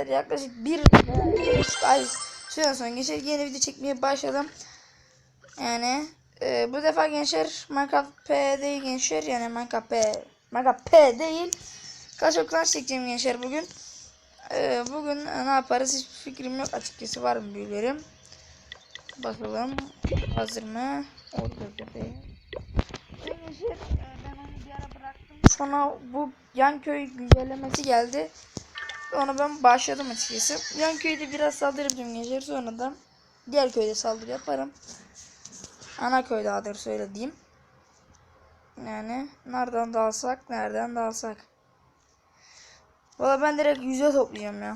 arkadaşlar yaklaşık bir ay süren sonra gençler yeni video çekmeye başladım. Yani e, bu defa gençler Minecraft P değil gençler yani Minecraft P Minecraft P değil. Clash of Clans çekeceğim gençler bugün. E, bugün ne yaparız hiçbir fikrim yok açıkçası var mı büyülerim. Bakalım hazır mı? Orada köpeği. Bir ara. Sonra bu yan köy güncellemesi geldi. Ona ben başladım açıkçası. Yan köyde biraz saldırı yapacağım gençler. Sonra da diğer köyde saldırı yaparım. Ana köyde daha doğrusu öyle diyeyim. Yani nereden dalsak nereden dalsak. Valla ben direkt yüzde toplayacağım ya.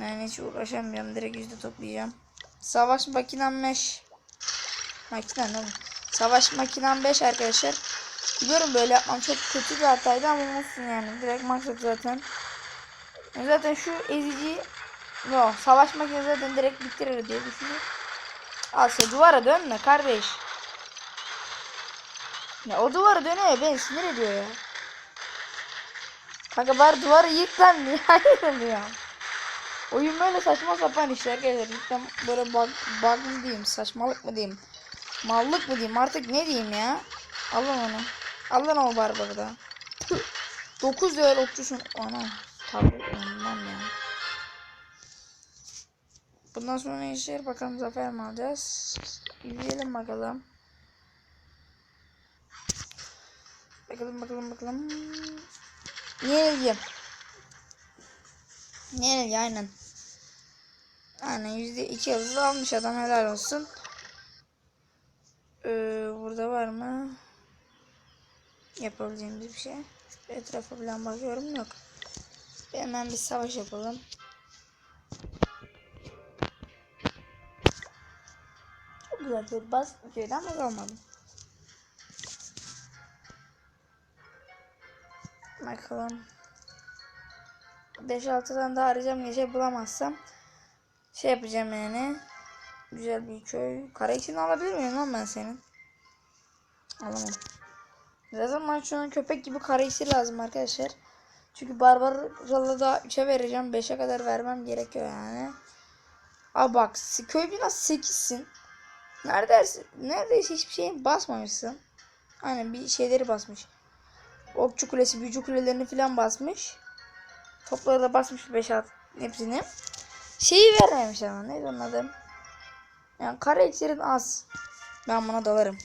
Yani hiç uğraşamıyorum. Direkt yüzde toplayacağım. Savaş makinem 5. Makinen ne bu? Savaş makinem 5 arkadaşlar. Biliyorum böyle yapmam çok kötü bir hataydı ama olsun yani. Direkt maksat zaten. Zaten şu ezici Yo savaş makinesi zaten direkt bitirir diye düşünüyorum. Al sen duvara dönme kardeş. Ya o duvara dönüyor ya beni sinir ediyor ya. Kanka bari duvarı yık lan ayrılıyor? Oyun böyle saçma sapan işler arkadaşlar. Cidden böyle bug, bug mı diyeyim saçmalık mı diyeyim. Mallık mı diyeyim artık ne diyeyim ya. Alın onu. Alın o barbarı da. 9 level okçusun. Ana. Tabii Bundan sonra ne işler bakalım zafer mi alacağız? İzleyelim bakalım. Bakalım bakalım bakalım. Yenilgi. Yenilgi aynen. Aynen yüzde iki yıldız almış adam helal olsun. Ee, burada var mı? Yapabileceğimiz bir şey. Etrafa falan bakıyorum yok. Hemen bir savaş yapalım. Güzel bir basit bir şeydi ama olmadı. Bakalım. 5-6 tane daha arayacağım. Gece bulamazsam şey yapacağım yani. Güzel bir köy. Kara içini alabilir miyim lan ben senin? Alamam. Zaten bana şu an köpek gibi kara içi lazım arkadaşlar. Çünkü Barbara'la da 3'e vereceğim. 5'e kadar vermem gerekiyor yani. Aa bak köy biraz 8'sin. Neredeyse, neredeyse hiçbir şey basmamışsın. Aynen bir şeyleri basmış. Okçu kulesi, büyücü kulelerini falan basmış. Topları da basmış 5 6 hepsini. Şeyi vermemiş ama neydi onun adı? Yani kara iksirin az. Ben buna dalarım.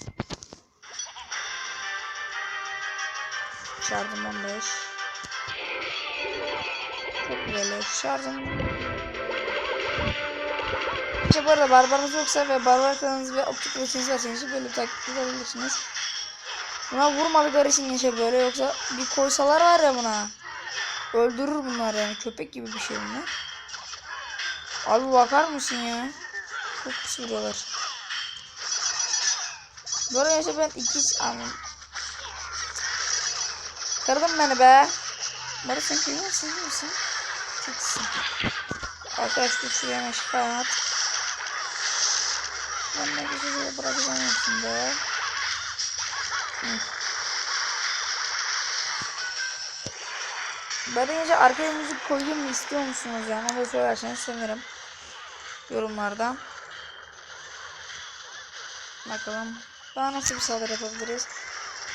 Şarjım 15. Çok güzel şarjım. İşte bu arada barbarınız yoksa ve barbar kanalınız ve optik kulesiniz varsa böyle bir takip edebilirsiniz. Buna vurmadıkları için yaşa böyle yoksa bir koysalar var ya buna. Öldürür bunlar yani köpek gibi bir şey bunlar. Abi bakar mısın ya? Çok pis vuruyorlar. Böyle yaşa ben iki anım. Kırdın beni be. Barış sen kim misin değil misin? Çeksin. Arkadaşlar şuraya şifaya at. Ben de güzel bırakacağım hepsinde. Ben önce arkaya müzik koyayım mı istiyor musunuz yani? Onu söylerseniz sevinirim. Yorumlarda. Bakalım. Daha nasıl bir saldırı yapabiliriz?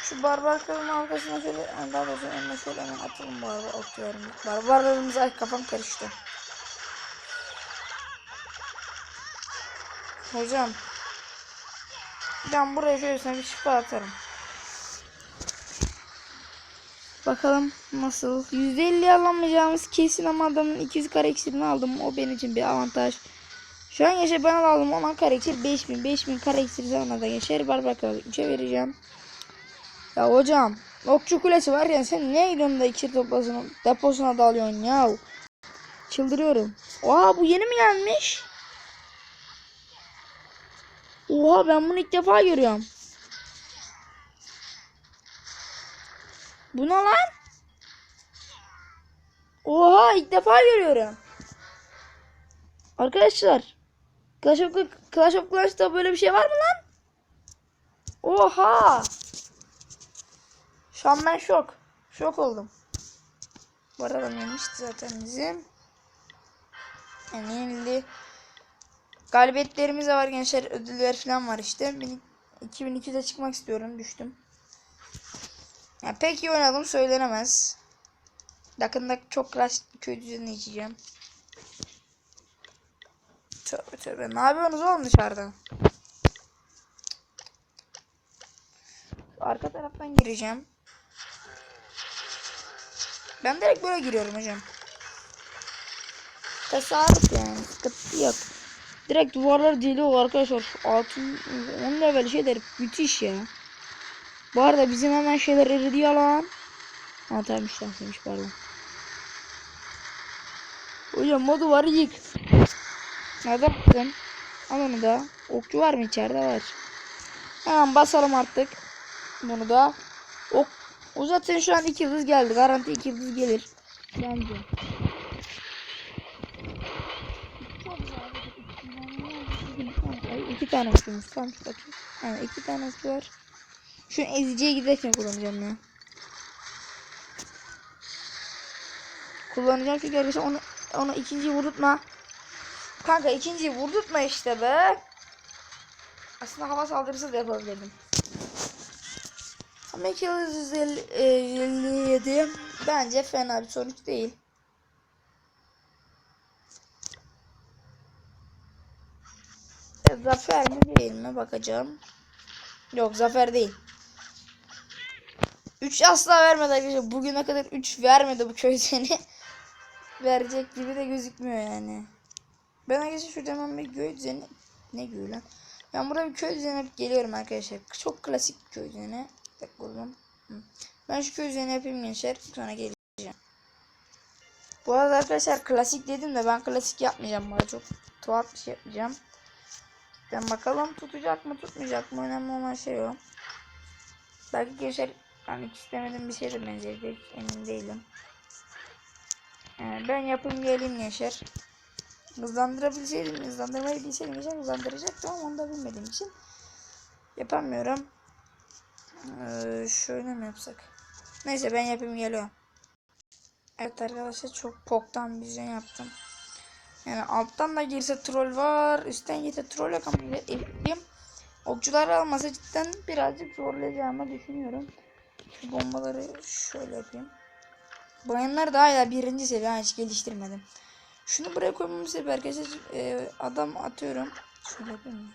Şu barbar kralın arkasına şöyle daha doğrusu önüne şöyle hemen atalım barbar okçularım. Barbarlarımıza ay kafam karıştı. Hocam. Ben buraya şöyle bir şifa atarım. Bakalım nasıl. %50 alamayacağımız kesin ama adamın 200 kare eksiğini aldım. O benim için bir avantaj. Şu an yaşa ben aldım 10 kare eksir 5000 5000 kare eksir sonra da geçer. Barbar kralı 3'e vereceğim. Ya hocam okçu kulesi var ya sen niye gidiyorsun da iksir deposuna, deposuna dalıyorsun ya? Çıldırıyorum. Oha bu yeni mi gelmiş? Oha ben bunu ilk defa görüyorum. Bu ne lan? Oha ilk defa görüyorum. Arkadaşlar. Clash of, Clash of Clans'ta böyle bir şey var mı lan? Oha. Şu an ben şok. Şok oldum. Bu arada zaten bizim. Yenildi. Galibiyetlerimiz de var gençler. Ödüller falan var işte. Ben 2002'de çıkmak istiyorum. Düştüm. Yani pek iyi oynadım söylenemez. Yakında çok bir köy düzenini içeceğim. Tövbe tövbe. Ne yapıyorsunuz oğlum dışarıda? Arka taraftan gireceğim. Ben direkt böyle giriyorum hocam. Tasarruf yani. Sıkıntı yok. Direkt duvarlar deliyor arkadaşlar. Şu altın 10 level şeyler müthiş ya. Bu arada bizim hemen şeyler eridi yalan. Ha tamam işlemsizmiş pardon. Hocam modu var yık. Nerede baktın? Al onu da. Okçu var mı içeride? Var. Hemen basalım artık. Bunu da. Ok. O zaten şu an 2 yıldız geldi. Garanti 2 yıldız gelir. Bence. Ay, iki tane okçumuz. Tamam bakayım. Yani iki tane var. Şu eziciye giderken kullanacağım ya. Kullanacağım çünkü arkadaşlar onu, onu ikinciyi vurdurtma. Kanka ikinciyi vurdurtma işte be. Aslında hava saldırısı da yapabilirdim. Ama 257 bence fena bir sonuç değil. E, Zafer mi değil mi bakacağım. Yok zafer değil. 3 asla vermedi arkadaşlar. Bugüne kadar 3 vermedi bu köy seni. Verecek gibi de gözükmüyor yani. Ben arkadaşlar şurada hemen bir köy düzeni... Ne köy lan? Ben burada bir köy düzeni yapıp geliyorum arkadaşlar. Çok klasik köy düzeni. Dakika oğlum. Ben şu köy düzeni yapayım gençler. Sonra geleceğim. Bu arada arkadaşlar klasik dedim de ben klasik yapmayacağım. Arada çok tuhaf bir şey yapmayacağım. Ben bakalım tutacak mı tutmayacak mı önemli olan şey o. Belki gençler hani hiç istemediğim bir şey de benzeyebilir emin değilim. Yani ben yapayım geleyim gençler. Hızlandırabilseydim, hızlandırmayı bilseydim gençler hızlandıracaktım ama onu da bilmediğim için yapamıyorum. Ee, şöyle mi yapsak? Neyse ben yapayım geliyorum. Evet arkadaşlar çok poktan bir şey yaptım. Yani alttan da girse troll var. Üstten girse troll yok ama yapayım. Okçular almasa cidden birazcık zorlayacağımı düşünüyorum. Şu bombaları şöyle yapayım. Bayanlar da hala birinci seviye hiç geliştirmedim. Şunu buraya koymamın sebebi arkadaşlar e, adam atıyorum. Şöyle yapayım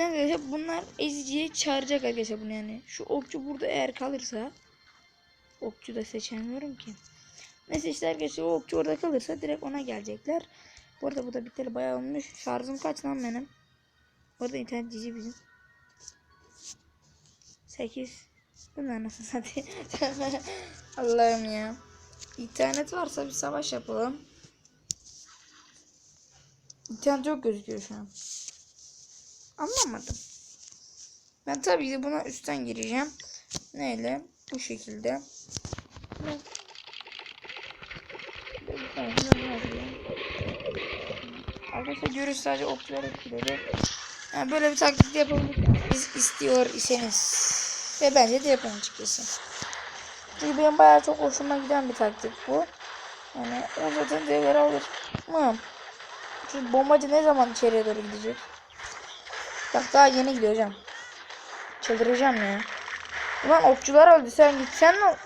Şimdi arkadaşlar bunlar eziciye çağıracak arkadaşlar bunu yani. Şu okçu burada eğer kalırsa okçu da seçemiyorum ki. Neyse işte arkadaşlar o okçu orada kalırsa direkt ona gelecekler. Bu arada bu da biteli bayağı olmuş. Şarjım kaç lan benim? Bu arada internet cici bizim. 8. Bunlar nasıl satayım? Allah'ım ya. İnternet varsa bir savaş yapalım. İnternet çok gözüküyor şu an. Anlamadım. Ben tabii ki buna üstten gireceğim. Neyle? Bu şekilde. Arkadaşlar görüş sadece okçular etkiledi. Yani böyle bir taktik de yapabilirsiniz istiyor iseniz. Ve bence de yapın açıkçası. Çünkü benim bayağı çok hoşuma giden bir taktik bu. Yani o zaten devre alır mı? Çünkü bombacı ne zaman içeriye doğru gidecek? Bak daha yeni gidiyor hocam. Çıldıracağım ya. Ulan okçular öldü sen gitsen mi?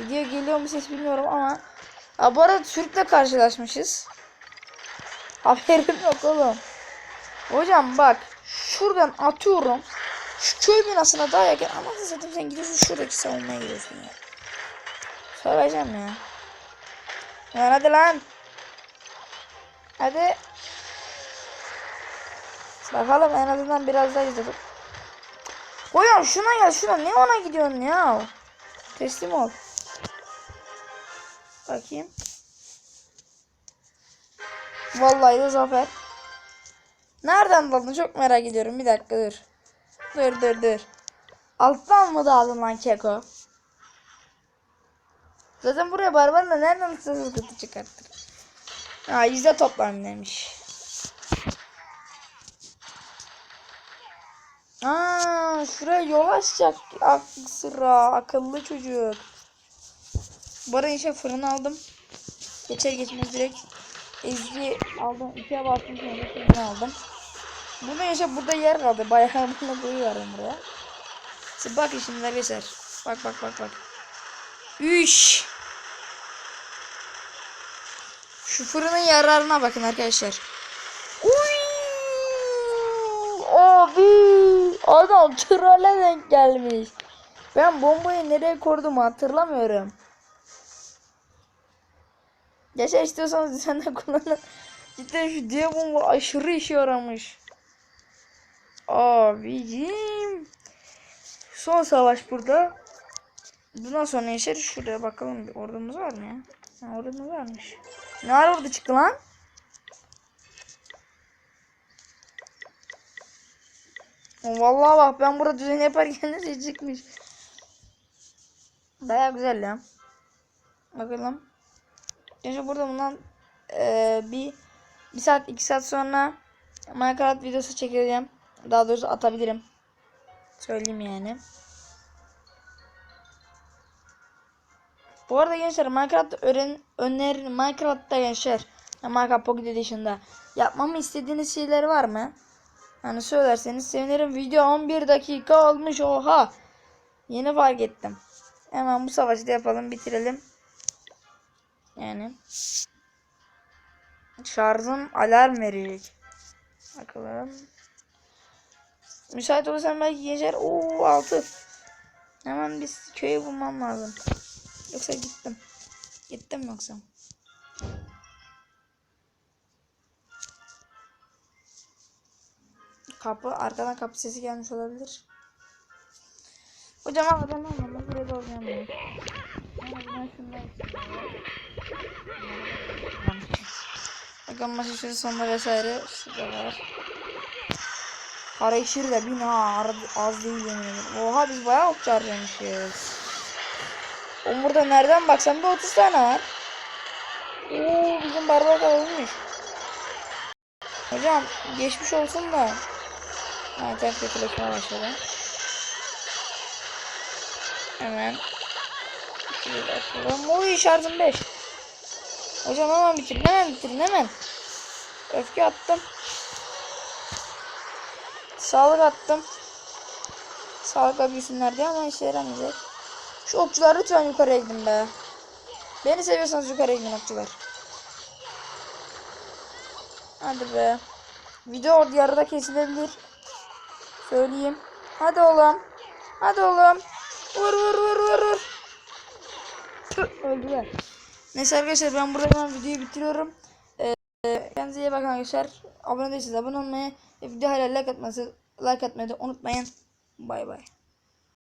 Video geliyor mu ses bilmiyorum ama Aa, bu arada Türk'le karşılaşmışız. Haberim yok oğlum. Hocam bak şuradan atıyorum. Şu köy binasına daha yakın. Ama zaten sen gidiyorsun şuradaki savunmaya gidiyorsun ya. Söyleyeceğim ya. Ya hadi lan. Hadi. Bakalım en azından biraz daha izledik. Koyun şuna gel şuna. Ne ona gidiyorsun ya? Teslim ol. Bakayım. Vallahi de zafer. Nereden daldın çok merak ediyorum. Bir dakika dur. Dur dur dur. Alttan mı daldın lan keko? Zaten buraya barbarla nereden sıkıntı çıkarttır? Ha izle toplam demiş. Aa şuraya yol açacak aklı sıra akıllı çocuk. Bu arada işte fırın aldım. Geçer geçmez direkt ezgi aldım. ikiye bastım sonra fırın aldım. Bunu işte burada yer kaldı. Bayağı bunu koyuyorum buraya. Siz bak şimdi arkadaşlar. Bak bak bak bak. Üş. Şu fırının yararına bakın arkadaşlar. Uy! Abi adam trole denk gelmiş. Ben bombayı nereye koydum hatırlamıyorum. Geçen istiyorsanız sen de kullanın. Cidden şu diye bomba aşırı işe yaramış. Abicim. Son savaş burada. Bundan sonra yaşar şuraya bakalım bir ordumuz var mı ya? Ha, ordumuz varmış. Ne var orada çıktı lan? Vallahi bak ben burada düzen yaparken de şey çıkmış. Baya güzel ya. Bakalım. Önce burada bundan eee, bir bir saat iki saat sonra Minecraft videosu çekeceğim. Daha doğrusu atabilirim. Söyleyeyim yani. Bu arada gençler Minecraft öğren öner Minecraft'ta gençler Minecraft Pocket Edition'da yapmamı istediğiniz şeyler var mı? Hani söylerseniz sevinirim. Video 11 dakika olmuş oha. Yeni fark ettim. Hemen bu savaşı da yapalım bitirelim. Yani şarjım alarm verecek. Bakalım. Müsait olursan belki geçer. Oo altı. Hemen biz köyü bulmam lazım. Yoksa gittim. Gittim yoksa. Kapı arkadan kapı sesi gelmiş olabilir. Hocam adam olmadı. Buraya da olacağım ben. Ben şundan Bakın maçın şurası sonunda vesaire. Şurada var. Para de bin ha az değil yemin ederim. Oha biz bayağı okçu harcamışız. O burada nereden baksam bir 30 tane var. Oo bizim barbar olmuş. Hocam geçmiş olsun da. Ha ters kötüleşmeye başladı. Hemen. Oy şarjım 5. Hocam hemen bitirin hemen bitirin hemen. Öfke attım. Sağlık attım. Sağlıkla büyüsünler diye ama işe yaramayacak. Şu okçular lütfen yukarıya gidin be. Beni seviyorsanız yukarıya gidin okçular. Hadi be. Video orada yarıda kesilebilir. Söyleyeyim. Hadi oğlum. Hadi oğlum. Vur vur vur vur vur. Tüh, Öldüler. Neyse arkadaşlar ben burada videoyu bitiriyorum. Ee, kendinize iyi bakın arkadaşlar. Abone değilseniz abone olmayı ve video hala like atmayı, like atmayı da unutmayın. Bay bay.